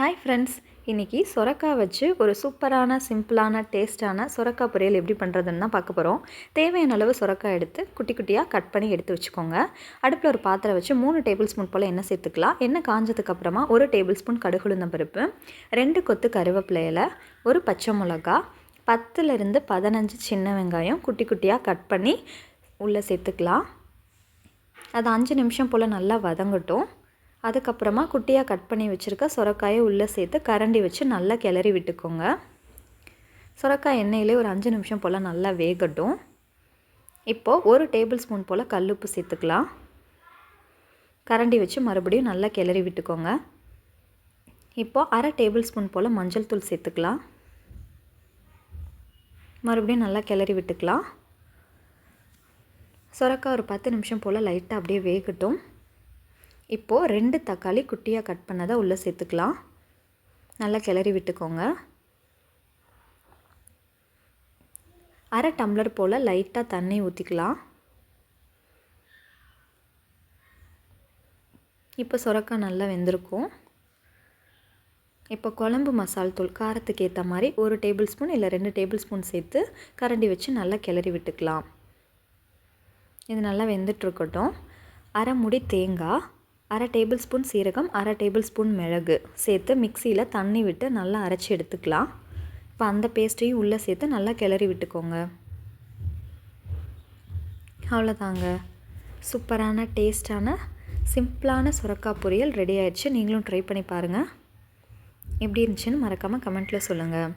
Hi friends இன்றைக்கி சொரக்காய் வச்சு ஒரு சூப்பரான சிம்பிளான டேஸ்ட்டான சொரக்காய் பொரியல் எப்படி பண்ணுறதுன்னு தான் பார்க்க போகிறோம் தேவையான அளவு சொரக்காய் எடுத்து குட்டி குட்டியாக கட் பண்ணி எடுத்து வச்சுக்கோங்க. அடுப்பில் ஒரு பாத்திரம் வச்சு மூணு டேபிள் ஸ்பூன் போல் எண்ணெய் சேர்த்துக்கலாம். எண்ணெய் காஞ்சதுக்கப்புறமா ஒரு டேபிள் ஸ்பூன் கடுகுளுந்தம் பருப்பு ரெண்டு கொத்து கருவேப்பிலையில் ஒரு பச்சை மிளகா பத்துலேருந்து பதினஞ்சு சின்ன வெங்காயம் குட்டி குட்டியாக கட் பண்ணி உள்ளே சேர்த்துக்கலாம். அது அஞ்சு நிமிஷம் போல் நல்லா வதங்கட்டும். அதுக்கப்புறமா குட்டியாக கட் பண்ணி வச்சுருக்க சுரக்காயை உள்ளே சேர்த்து கரண்டி வச்சு நல்லா கிளறி விட்டுக்கோங்க. சுரக்காய் எண்ணெயிலே ஒரு அஞ்சு நிமிஷம் போல் நல்லா வேகட்டும். இப்போது ஒரு டேபிள் ஸ்பூன் போல் கல்லுப்பு சேர்த்துக்கலாம். கரண்டி வச்சு மறுபடியும் நல்லா கிளறி விட்டுக்கோங்க. இப்போது அரை டேபிள் ஸ்பூன் போல் மஞ்சள் தூள் சேர்த்துக்கலாம். மறுபடியும் நல்லா கிளறி விட்டுக்கலாம். சுரக்காய் ஒரு பத்து நிமிஷம் போல் லைட்டாக அப்படியே வேகட்டும். இப்போது ரெண்டு தக்காளி குட்டியாக கட் பண்ணதை உள்ளே சேர்த்துக்கலாம். நல்லா கிளறி விட்டுக்கோங்க. அரை டம்ளர் போல் லைட்டாக தண்ணி ஊற்றிக்கலாம் இப்போ சுரக்காய் நல்லா வெந்திருக்கும். இப்போ குழம்பு மசால் தூள் காரத்துக்கு ஏற்ற மாதிரி ஒரு டேபிள் ஸ்பூன் இல்லை ரெண்டு டேபிள் ஸ்பூன் சேர்த்து கரண்டி வச்சு நல்லா கிளறி விட்டுக்கலாம். இது நல்லா வெந்துட்டுருக்கட்டும் அரை முடி தேங்காய் அரை டேபிள் ஸ்பூன் சீரகம் அரை டேபிள் ஸ்பூன் மிளகு சேர்த்து மிக்சியில் தண்ணி விட்டு நல்லா அரைச்சி எடுத்துக்கலாம். இப்போ அந்த பேஸ்ட்டையும் உள்ளே சேர்த்து நல்லா கிளறி விட்டுக்கோங்க. அவ்வளோதாங்க சூப்பரான டேஸ்டான சிம்பிளான சுரக்காய் பொரியல் ரெடி ஆயிடுச்சு. நீங்களும் ட்ரை பண்ணி பாருங்கள் எப்படி இருந்துச்சுன்னு மறக்காமல் கமெண்ட்டில் சொல்லுங்கள்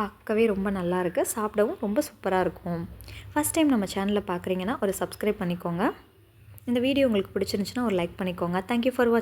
பார்க்கவே ரொம்ப நல்லா இருக்குது சாப்பிடவும் ரொம்ப சூப்பராக இருக்கும். ஃபஸ்ட் டைம் நம்ம சேனலில் பார்க்குறீங்கன்னா ஒரு சப்ஸ்கிரைப் பண்ணிக்கோங்க. இந்த வீடியோ உங்களுக்கு பிடிச்சிருந்துச்சுன்னா ஒரு லைக் பண்ணிக்கோங்க. Thank you for watch